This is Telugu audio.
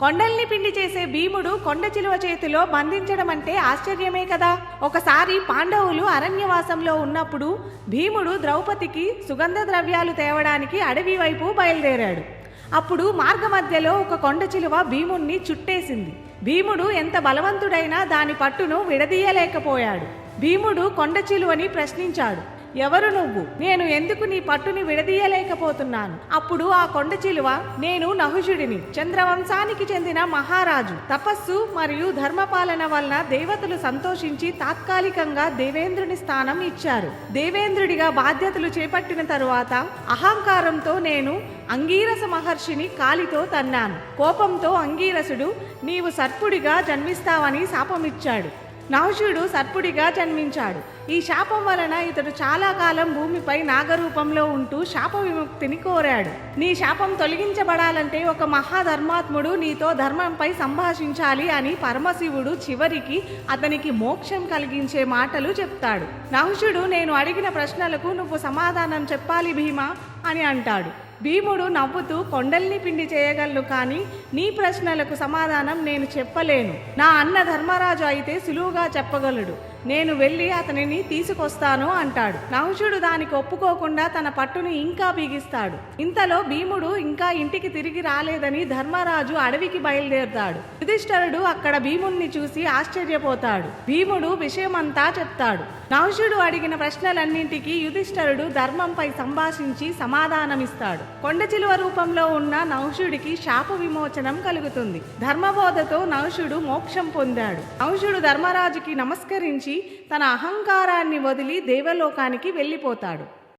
కొండల్ని పిండి చేసే భీముడు కొండ చిలువ చేతిలో బంధించడం అంటే ఆశ్చర్యమే కదా. ఒకసారి పాండవులు అరణ్యవాసంలో ఉన్నప్పుడు భీముడు ద్రౌపదికి సుగంధ ద్రవ్యాలు తేవడానికి అడవి వైపు బయలుదేరాడు. అప్పుడు మార్గమధ్యలో ఒక కొండ చిలువ భీముణ్ణి చుట్టేసింది. భీముడు ఎంత బలవంతుడైనా దాని పట్టును విడదీయలేకపోయాడు. భీముడు కొండ చిలువని ప్రశ్నించాడు. ఎవరు నువ్వు? నేను ఎందుకు నీ పట్టుని విడదీయలేకపోతున్నాను? అప్పుడు ఆ కొండ చిలువ నేను నహుషుడిని చంద్రవంశానికి చెందిన మహారాజు. తపస్సు మరియు ధర్మపాలన వలన దేవతలు సంతోషించి తాత్కాలికంగా దేవేంద్రుని స్థానం ఇచ్చారు. దేవేంద్రుడిగా బాధ్యతలు చేపట్టిన తరువాత అహంకారంతో నేను అంగీరస మహర్షిని కాలితో తన్నాను. కోపంతో అంగీరసుడు నీవు సర్పుడిగా జన్మిస్తావని శాపమిచ్చాడు. నహుషుడు సర్పుడిగా జన్మించాడు. ఈ శాపం వలన ఇతడు చాలా కాలం భూమిపై నాగరూపంలో ఉంటూ శాప విముక్తిని కోరాడు. నీ శాపం తొలగించబడాలంటే ఒక మహాధర్మాత్ముడు నీతో ధర్మంపై సంభాషించాలి అని పరమశివుడు చివరికి అతనికి మోక్షం కలిగించే మాటలు చెప్తాడు. నహుషుడు నేను అడిగిన ప్రశ్నలకు నువ్వు సమాధానం చెప్పాలి భీమా అని అంటాడు. భీముడు నవ్వుతూ కొండల్ని పిండి చేయగలను కానీ నీ ప్రశ్నలకు సమాధానం నేను చెప్పలేను. నా అన్న ధర్మరాజు అయితే సులువుగా చెప్పగలడు. నేను వెళ్ళి అతనిని తీసుకొస్తాను అంటాడు. నహుషుడు దానికి ఒప్పుకోకుండా తన పట్టును ఇంకా బిగిస్తాడు. ఇంతలో భీముడు ఇంకా ఇంటికి తిరిగి రాలేదని ధర్మరాజు అడవికి బయలుదేరుతాడు. యుధిష్ఠరుడు అక్కడ భీముణ్ణి చూసి ఆశ్చర్యపోతాడు. భీముడు విషయమంతా చెప్తాడు. నహుషుడు అడిగిన ప్రశ్నలన్నింటికీ యుధిష్ఠరుడు ధర్మంపై సంభాషించి సమాధానమిస్తాడు. కొండ చిలువ రూపంలో ఉన్న నహుషుడికి శాప విమోచనం కలుగుతుంది. ధర్మబోధతో నహుషుడు మోక్షం పొందాడు. నహుషుడు ధర్మరాజుకి నమస్కరించి తన అహంకారాన్ని వదిలి దేవలోకానికి వెళ్ళిపోతాడు.